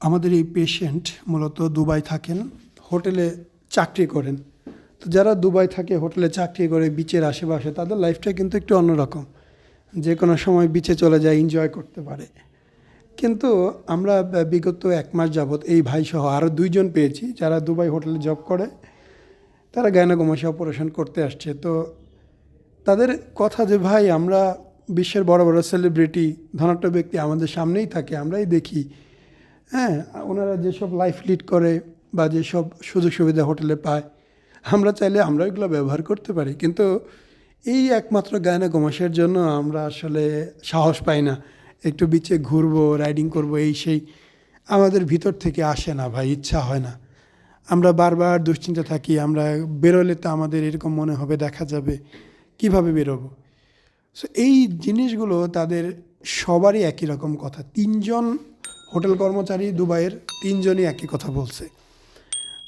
আমাদের এই পেশেন্ট মূলত দুবাই থাকেন, হোটেলে চাকরি করেন। তো যারা দুবাই থাকে, হোটেলে চাকরি করে বিচের আশেপাশে, তাদের লাইফটা কিন্তু একটু অন্যরকম। যে কোনো সময় বিচে চলে যায় এনজয় করতে পারে। কিন্তু আমরা বিগত এক মাস যাবৎ এই ভাইসহ আরও দুইজন পেয়েছি, যারা দুবাই হোটেলে জব করে। তারা গায়নাগোমাসে অপারেশন করতে আসছে। তো তাদের কথা যে, ভাই, আমরা বিশ্বের বড় বড় সেলিব্রিটি ধনাঢ্য ব্যক্তি আমাদের সামনেই থাকে, আমরাই দেখি। হ্যাঁ ওনারা যেসব লাইফ লিড করে বা যেসব সুযোগ সুবিধা হোটেলে পায়, আমরা চাইলে আমরা এগুলো ব্যবহার করতে পারি। কিন্তু এই একমাত্র গায়না গোমাসের জন্য আমরা আসলে সাহস পাই না। একটু বিচে ঘুরবো রাইডিং করব, এই সেই আমাদের ভিতর থেকে আসে না ভাই, ইচ্ছা হয় না। আমরা বারবার দুশ্চিন্তা থাকি, আমরা বেরোলে তো আমাদের এরকম মনে হবে, দেখা যাবে, কীভাবে বেরোবো? সো এই জিনিসগুলো তাদের সবারই একই রকম কথা। তিনজন হোটেল কর্মচারী দুবাইয়ের তিনজনই একই কথা বলছে।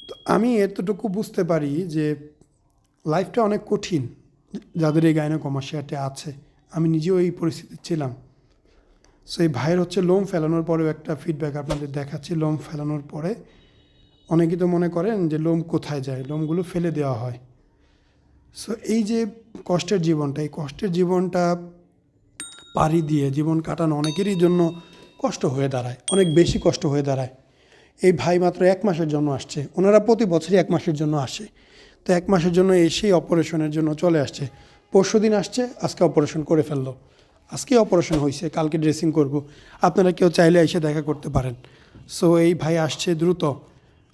তো আমি এতটুকু বুঝতে পারি যে লাইফটা অনেক কঠিন, যাদের এই গায়না কমার্শিয়াতে আছে। আমি নিজেও এই পরিস্থিতি ছিলাম। সো এই ভাইয়ের হচ্ছে লোম ফেলানোর পরেও একটা ফিডব্যাক আপনাদের দেখাচ্ছি। লোম ফেলানোর পরে অনেকেই তো মনে করেন যে লোম কোথায় যায়? লোমগুলো ফেলে দেওয়া হয়। সো এই যে কষ্টের জীবনটা, এই কষ্টের জীবনটা পাড়ি দিয়ে জীবন কাটানো অনেকেরই জন্য কষ্ট হয়ে দাঁড়ায়, অনেক বেশি কষ্ট হয়ে দাঁড়ায়। এই ভাই মাত্র এক মাসের জন্য আসছে। ওনারা প্রতি বছরই এক মাসের জন্য আসে। তো এক মাসের জন্য এসেই অপারেশনের জন্য চলে আসছে। পরশু দিন আসছে, আজকে অপারেশন করে ফেলল। আজকে অপারেশন হয়েছে, কালকে ড্রেসিং করব। আপনারা কেউ চাইলে এসে দেখা করতে পারেন। সো এই ভাই আসছে দ্রুত।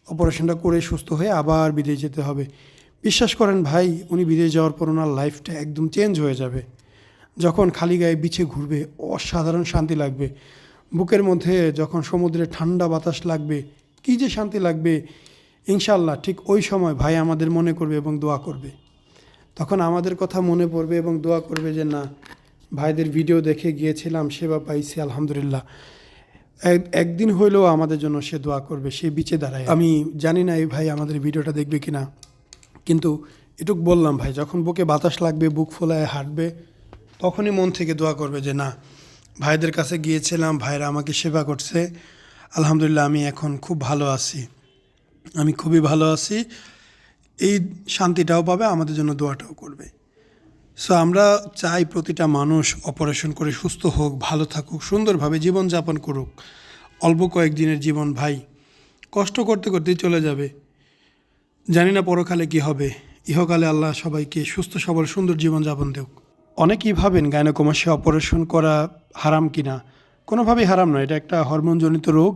অপারেশনটা করে সুস্থ হয়ে আবার বিদেশ যেতে হবে। বিশ্বাস করেন ভাই, উনি বিদেশ যাওয়ার পর ওনার লাইফটা একদম চেঞ্জ হয়ে যাবে। যখন খালি গায়ে বিছে ঘুরবে, অসাধারণ শান্তি লাগবে। বুকের মধ্যে যখন সমুদ্রে ঠান্ডা বাতাস লাগবে, কী যে শান্তি লাগবে ইনশাল্লাহ ঠিক ওই সময় ভাই আমাদের মনে করবে এবং দোয়া করবে। তখন আমাদের কথা মনে পড়বে এবং দোয়া করবে যে, না, ভাইদের ভিডিও দেখে গিয়েছিলাম, সেবা পাইছি, আলহামদুলিল্লাহ। এক- একদিন হইলেও আমাদের জন্য সে দোয়া করবে, সে বিচে দাঁড়ায়। আমি জানি না এই ভাই আমাদের ভিডিওটা দেখবে কিনা, কিন্তু এটুক বললাম ভাই, যখন বুকে বাতাস লাগবে, বুক ফোলায় হাঁটবে, তখনই মন থেকে দোয়া করবে যে, না ভাইদের কাছে গিয়েছিলাম, ভাইরা আমাকে সেবা করছে। আলহামদুলিল্লাহ আমি এখন খুব ভালো আছি। আমি খুবই ভালো আছি। এই শান্তিটাও পাবে, আমাদের জন্য দোয়াটাও করবে। সো আমরা চাই প্রতিটা মানুষ অপারেশন করে সুস্থ হোক, ভালো থাকুক, সুন্দরভাবে জীবনযাপন করুক। অল্প কয়েকদিনের জীবন, ভাই, কষ্ট করতে করতেই চলে যাবে। জানি না পরকালে কি হবে। ইহকালে আল্লাহ সবাইকে সুস্থ, সবল, সুন্দর জীবন জীবনযাপন দেওক অনেকেই ভাবেন গায়নকমাসে অপারেশন করা হারাম কিনা। কোনোভাবেই হারাম নয়, এটা একটা হরমোনজনিত রোগ।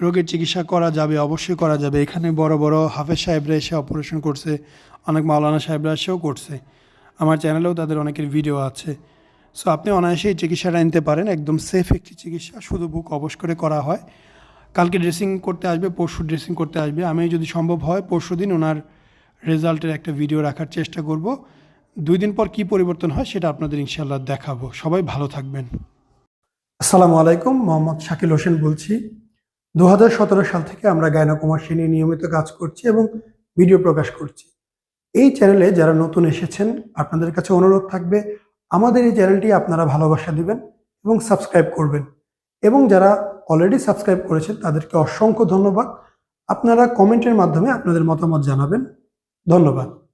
রোগের চিকিৎসা করা যাবে, অবশ্যই করা যাবে। এখানে বড় বড় হাফেজ সাহেবরা এসে অপারেশন করছে, অনেক মাওলানা সাহেবরা এসেও করছে। আমার চ্যানেলেও তাদের অনেকের ভিডিও আছে। সো আপনি অনায়াসেই চিকিৎসাটা নিতে পারেন, একদম সেফ একটি চিকিৎসা, শুধু বুক অবশ করে করা হয়। কালকে ড্রেসিং করতে আসবে, পরশু ড্রেসিং করতে আসবে। আমি যদি সম্ভব হয় পরশু দিন ওনার রেজাল্টের একটা ভিডিও রাখার চেষ্টা করব। দুই দিন পর কি পরিবর্তন হয় সেটা আপনাদের ইনশাল্লাহ দেখাবো। সবাই ভালো থাকবেন। আসসালামু আলাইকুম, মোহাম্মদ শাকিল হোসেন বলছি। দু হাজার সতেরো সাল থেকে আমরা গায়না গায়নাকুমার নিয়ে নিয়মিত কাজ করছি এবং ভিডিও প্রকাশ করছি। এই চ্যানেলে যারা নতুন এসেছেন, আপনাদের কাছে অনুরোধ থাকবে, আমাদের এই চ্যানেলটি আপনারা ভালোবাসা দিবেন এবং সাবস্ক্রাইব করবেন। এবং যারা অলরেডি সাবস্ক্রাইব করেছেন, তাদেরকে অসংখ্য ধন্যবাদ। আপনারা কমেন্টের মাধ্যমে আপনাদের মতামত জানাবেন। ধন্যবাদ।